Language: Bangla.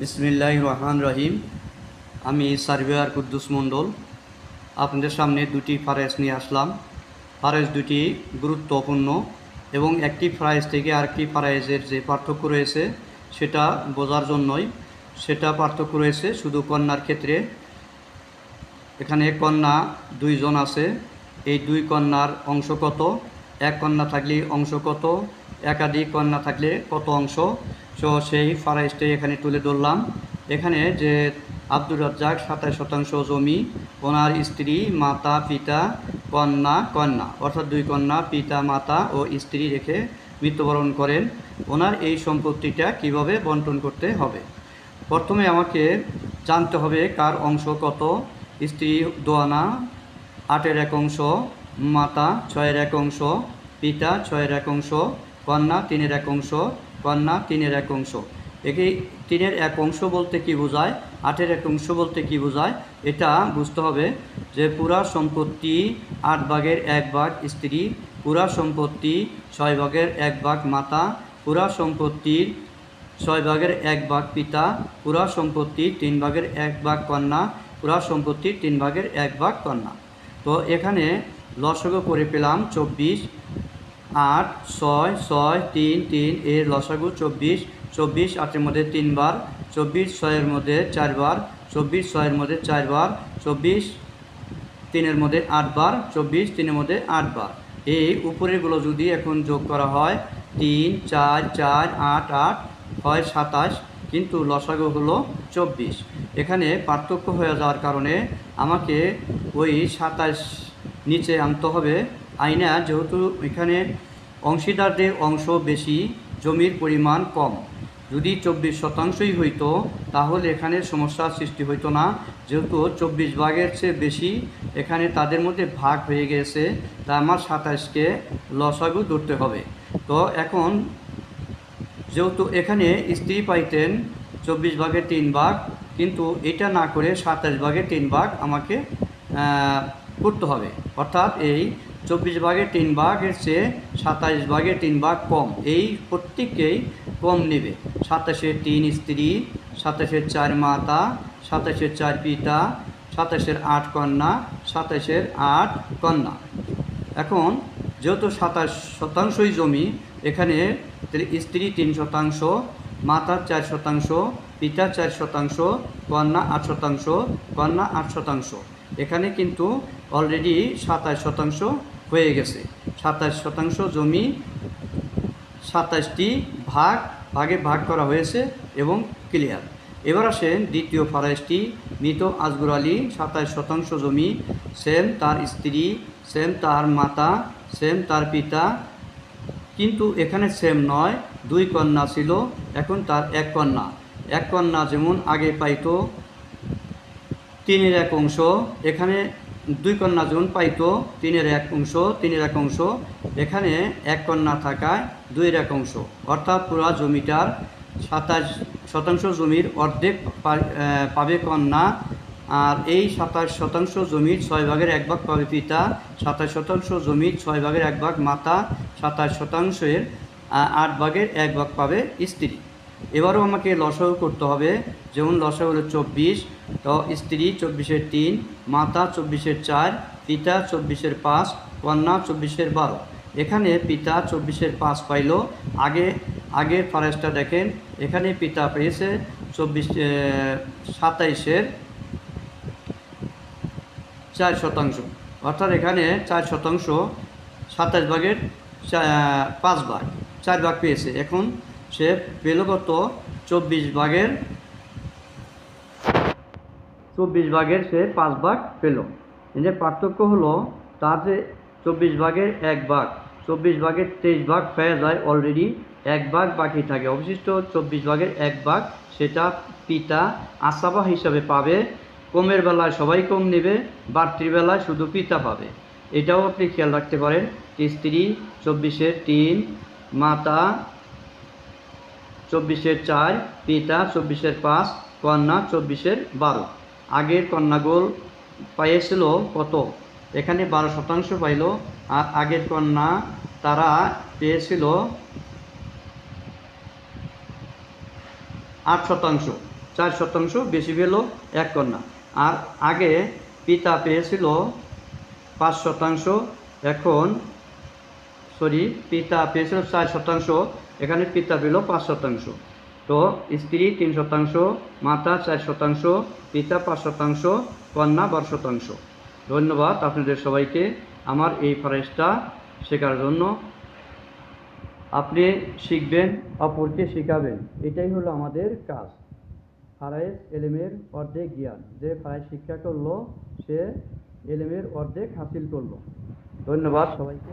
বিসমিল্লাহ রহমান রহিম আমি সার্ভেয়ার কুদ্দুস মণ্ডল। আপনাদের সামনে দুটি ফারেস নিয়ে আসলাম। ফারেস দুটি গুরুত্বপূর্ণ এবং একটি ফারেস থেকে আরেকটি ফারেসের যে পার্থক্য রয়েছে সেটা বোঝার জন্যই সেটা পার্থক্য রয়েছে শুধু কন্যার ক্ষেত্রে। এখানে কন্যা দুইজন আছে। এই দুই কন্যার অংশ কত? এক কন্যা থাকলে অংশ কত? একাধিক কন্যা থাকলে কত অংশ? সো সেই ফারাইজটাই এখানে তুলে ধরলাম। এখানে যে আব্দুর রাজ্জাক সাতাশ শতাংশ জমি, ওনার স্ত্রী, মাতা, পিতা, কন্যা কন্যা। অর্থাৎ দুই কন্যা, পিতা, মাতা ও স্ত্রী রেখে মৃত্যুবরণ করেন। ওনার এই সম্পত্তিটা কীভাবে বন্টন করতে হবে? প্রথমে আমাকে জানতে হবে কার অংশ কত। স্ত্রী দোয়ানা, আটের এক অংশ মাতা ছয়ের এক অংশ, পিতা ছয়ের এক অংশ, কন্যা তিনের এক অংশ, কন্যা তিনের এক অংশ। একে তিনের এক অংশ বলতে কি বোঝায়? আটের এক অংশ বলতে কি বোঝায়? এটা বুঝতে হবে যে পুরা সম্পত্তি আট ভাগের এক ভাগ স্ত্রী, পুরা সম্পত্তি ছয় ভাগের এক ভাগ মাতা, পুরা সম্পত্তির ছয় ভাগের এক ভাগ পিতা, পুরা সম্পত্তির তিন ভাগের এক ভাগ কন্যা, পুরা সম্পত্তির তিন ভাগের এক ভাগ কন্যা। তো এখানে লসগো করে পেলাম চব্বিশ, আট, ছয় ছয়, তিন তিন, এর লসাগু চব্বিশ চব্বিশ, আটের মধ্যে তিনবার, চব্বিশ, ছয়ের মধ্যে চারবার, চব্বিশ, ছয়ের মধ্যে চারবার, চব্বিশ, তিনের মধ্যে আটবার, চব্বিশ, তিনের মধ্যে আটবার। এই উপরেরগুলো যদি এখন যোগ করা হয়, তিন, চার চার, আট আট হয় সাতাশ, কিন্তু লসাগু হলো চব্বিশ। এখানে পার্থক্য হয়ে যাওয়ার কারণে আমাকে ওই সাতাশ নিচে আনতে হবে। আইনা যেহেতু এখানে অংশীদারদের অংশ বেশি, জমির পরিমাণ কম। যদি চব্বিশ শতাংশই হইতো, তাহলে এখানে সমস্যার সৃষ্টি হইতো না। যেহেতু চব্বিশ ভাগের চেয়ে বেশি, এখানে তাদের মধ্যে ভাগ হয়ে গেছে। তা আমার সাতাশকে লসাগু ধরতে হবে। তো এখন যেহেতু এখানে স্ত্রী পাইতেন চব্বিশ ভাগের তিন ভাগ, কিন্তু এটা না করে সাতাশ ভাগের তিন ভাগ আমাকে করতে হবে। অর্থাৎ এই চব্বিশ ভাগের তিন ভাগের চেয়ে সাতাশ ভাগের তিন ভাগ কম। এই প্রত্যেককেই কম নেবে। সাতাশের তিন স্ত্রী সাতাশের চার মাতা সাতাশের চার পিতা, সাতাশের আট কন্যা, সাতাশের আট কন্যা। এখন যেহেতু সাতাশ শতাংশই জমি, এখানে স্ত্রী তিন শতাংশ মাতার চার শতাংশ পিতার চার শতাংশ, কন্যা আট শতাংশ, কন্যা আট শতাংশ। এখানে কিন্তু অলরেডি সাতাশ শতাংশ হয়ে গেছে। সাতাশ শতাংশ জমি সাতাশটি ভাগ, ভাগে ভাগ করা হয়েছে এবং ক্লিয়ার এবার আসেন দ্বিতীয় ফারাইজটি মৃত আজগুর আলী, সাতাশ শতাংশ জমি সেম তার স্ত্রী সেম তার মাতা সেম তার পিতা, কিন্তু এখানে সেম নয়, দুই কন্যা ছিল, এখন তার এক কন্যা। এক কন্যা যেমন আগে পাইতো তিনের এক অংশ। এখানে দুই কন্যা যেমন পাইতো, তিনের এক অংশ, তিনের এক অংশ। এখানে এক কন্যা থাকায় দুইয়ের এক অংশ। অর্থাৎ পুরা জমিটার সাতাশ শতাংশ জমির অর্ধেক পাবে কন্যা। আর এই সাতাশ শতাংশ জমির ছয় ভাগের এক ভাগ পাবে পিতা। সাতাশ শতাংশ জমির ছয় ভাগের এক ভাগ মাতা। সাতাশ শতাংশের আট ভাগের এক ভাগ পাবে স্ত্রী। এবারও আমাকে লসাগু করতে হবে। যেমন লসাগু হলো চব্বিশ, তো স্ত্রী চব্বিশের তিন, মাতা চব্বিশের চার, পিতা চব্বিশের পাঁচ, কন্যা চব্বিশের বারো। এখানে পিতা চব্বিশের পাঁচ পাইল। আগে আগের ফারেস্টটা দেখেন। এখানে পিতা পেয়েছে চব্বিশ সাতাইশের চার শতাংশ। অর্থাৎ এখানে চার শতাংশ সাতাশ ভাগের পাঁচ ভাগ, চার ভাগ পেয়েছে। এখন সে পেল কত? চব্বিশ ভাগের চব্বিশ ভাগের সে পাঁচ ভাগ পেল। যে পার্থক্য হলো, তার যে চব্বিশ ভাগের এক ভাগ, চব্বিশ ভাগের তেইশ ভাগ হয়ে যায় অলরেডি এক ভাগ বাকি থাকে। অবশিষ্ট চব্বিশ ভাগের এক ভাগ সেটা পিতা আশাবা হিসাবে পাবে। কমের বেলায় সবাই কম নেবে, বাড়তির বেলায় শুধু পিতা পাবে। এটাও আপনি খেয়াল রাখতে পারেন, স্ত্রী চব্বিশের তিন, মাতা চব্বিশের চার, পিতা, চব্বিশের পাঁচ, কন্যা, চব্বিশের বারো। আগের কন্যাগোল পাইয়েছিল কত? এখানে বারো শতাংশ পাইল। আর আগের কন্যা তারা পেয়েছিল আট শতাংশ, চার শতাংশ বেশি পেল এক কন্যা। আর আগে পিতা পেয়েছিল পাঁচ শতাংশ, এখন সরি, পিতা পেয়েছিল চার শতাংশ, এখানে পিতা পেল পাঁচ শতাংশ। তো স্ত্রী তিন শতাংশ, মাতা চার শতাংশ, পিতা পাঁচ শতাংশ, কন্যা বারো শতাংশ। ধন্যবাদ আপনাদের সবাইকে আমার এই ফরেস্টটা শেখার জন্য। আপনি শিখবেন, অপরকে শেখাবেন, এটাই হলো আমাদের কাজ। ফারাইজ এলেমের অর্ধেক জ্ঞান, যে ফারাইজ শিক্ষা করল, সে এলেমের অর্ধেক হাসিল করল। ধন্যবাদ সবাইকে।